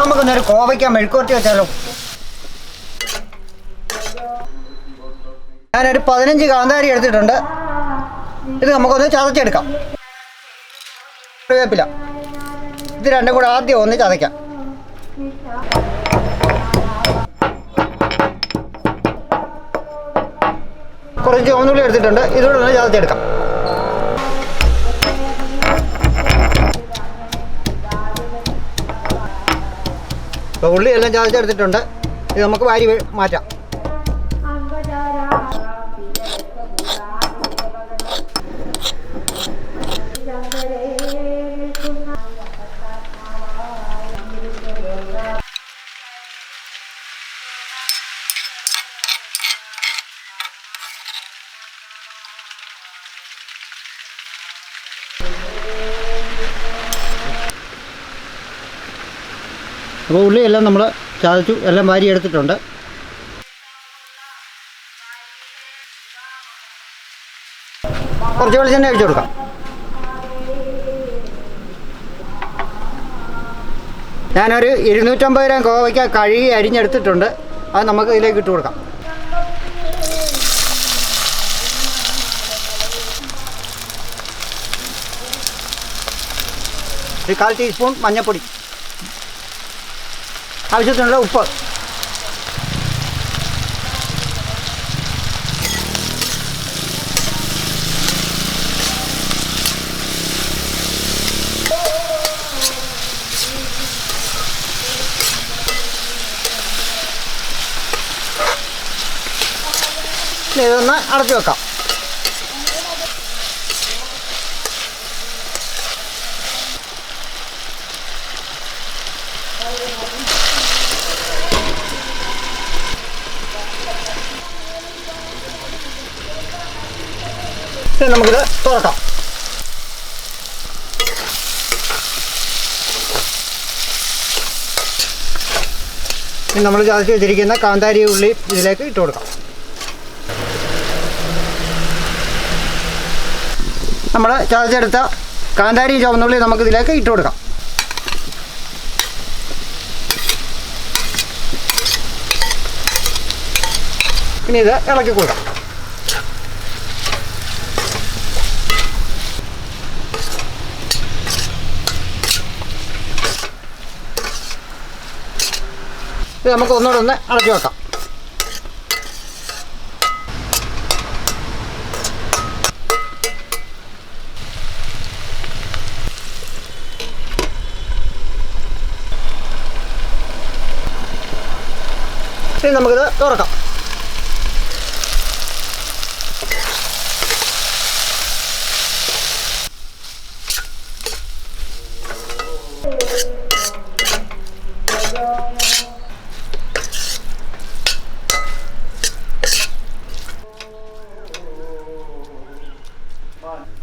നമുക്കൊന്നൊരു കോവയ്ക്ക മെഴുക്കുവരട്ടി വെച്ചാലോ? ഞാനൊരു പതിനഞ്ച് കാന്താരി എടുത്തിട്ടുണ്ട്. ഇത് നമുക്കൊന്ന് ചതച്ചെടുക്കാം. വേപ്പില ഇത് രണ്ടും കൂടെ ആദ്യം ഒന്ന് ചതയ്ക്കാം. കുറച്ച് ചുവന്നുള്ളി എടുത്തിട്ടുണ്ട്. ഇതുകൂടെ ഒന്ന് ചതച്ചെടുക്കാം. ഇപ്പോൾ ഉള്ളി എല്ലാം ചതച്ചെടുത്തിട്ടുണ്ട് ഇത് നമുക്ക് വാരി മാറ്റാം. അപ്പോൾ ഉള്ളി എല്ലാം നമ്മൾ ചതച്ചു എല്ലാം വാരി എടുത്തിട്ടുണ്ട്. കുറച്ച് വെളിച്ചെണ്ണ അഴിച്ചു കൊടുക്കാം. ഞാനൊരു ഇരുന്നൂറ്റമ്പത് ഗ്രാം കോവയ്ക്ക കഴുകി അരിഞ്ഞെടുത്തിട്ടുണ്ട്. അത് നമുക്ക് ഇതിലേക്ക് ഇട്ട് കൊടുക്കാം. ഒരു കാൽ ടീസ്പൂൺ മഞ്ഞൾപ്പൊടി. ആവശ്യത്തിനുള്ള ഉപ്പ്. ഇതൊന്ന് അടച്ചു വെക്കാം. നമുക്കിത് തുറക്കാം. നമ്മൾ ചതച്ച് വെച്ചിരിക്കുന്ന കാന്താരി ഉള്ളി ഇതിലേക്ക് ഇട്ട് കൊടുക്കാം. നമ്മൾ ചതച്ചെടുത്ത കാന്താരി ചുവന്നുള്ളി നമുക്ക് ഇതിലേക്ക് ഇട്ട് കൊടുക്കാം. ഇനി ഇത് ഇളക്കി കൊടുക്കാം. നമുക്ക് ഒന്നുകൂടെ ഒന്ന് അടച്ചു വെക്കാം ഇനി നമുക്കിത് തുറക്കാം Thank you. fun.